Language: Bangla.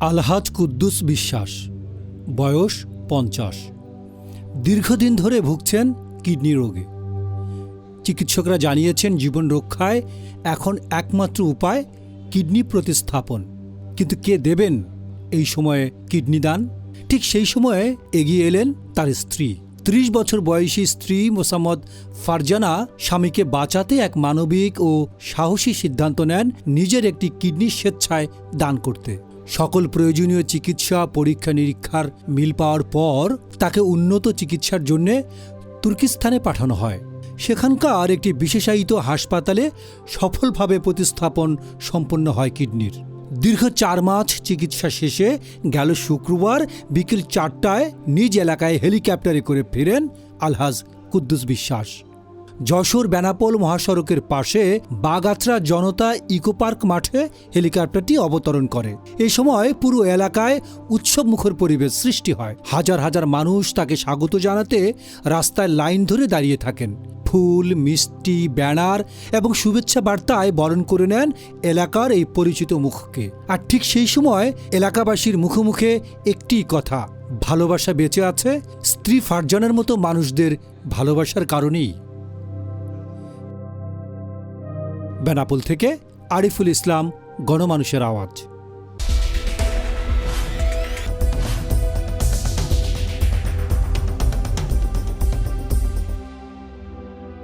আলহাজ কুদ্দুস বিশ্বাস, বয়স পঞ্চাশ। দীর্ঘদিন ধরে ভুগছেন কিডনি রোগে। চিকিৎসকরা জানিয়েছেন জীবন রক্ষায় এখন একমাত্র উপায় কিডনি প্রতিস্থাপন। কিন্তু কে দেবেন এই সময়ে কিডনি দান? ঠিক সেই সময়ে এগিয়ে এলেন তার স্ত্রী। ত্রিশ বছর বয়সী স্ত্রী মোসাম্মদ ফারজানা স্বামীকে বাঁচাতে এক মানবিক ও সাহসী সিদ্ধান্ত নেন নিজের একটি কিডনি স্বেচ্ছায় দান করতে। সকল প্রয়োজনীয় চিকিৎসা, পরীক্ষা নিরীক্ষার মিল পাওয়ার পর তাকে উন্নত চিকিৎসার জন্যে তুর্কিস্তানে পাঠানো হয়। সেখানকার একটি বিশেষায়িত হাসপাতালে সফলভাবে প্রতিস্থাপন সম্পন্ন হয় কিডনির। দীর্ঘ চার মাস চিকিৎসা শেষে গেল শুক্রবার বিকেল চারটায় নিজ এলাকায় হেলিকপ্টারে করে ফিরেন আলহাজ কুদ্দুস বিশ্বাস। যশোর বেনাপোল মহাসড়কের পাশে বাগাত্রা জনতা ইকো পার্ক মাঠে হেলিকপ্টারটি অবতরণ করে। এ সময় পুরো এলাকায় উৎসবমুখর পরিবেশ সৃষ্টি হয়। হাজার হাজার মানুষ তাকে স্বাগত জানাতে রাস্তায় লাইন ধরে দাঁড়িয়ে থাকেন। ফুল, মিষ্টি, ব্যানার এবং শুভেচ্ছা বার্তায় বরণ করে নেন এলাকার এই পরিচিত মুখকে। আর ঠিক সেই সময় এলাকাবাসীর মুখোমুখে মুখে একটি কথা, ভালোবাসা বেঁচে আছে, স্ত্রী ফারজানের মতো মানুষদের ভালোবাসার কারণেই। বেনাপোল থেকে আরিফুল ইসলাম গণমানুষের আওয়াজ।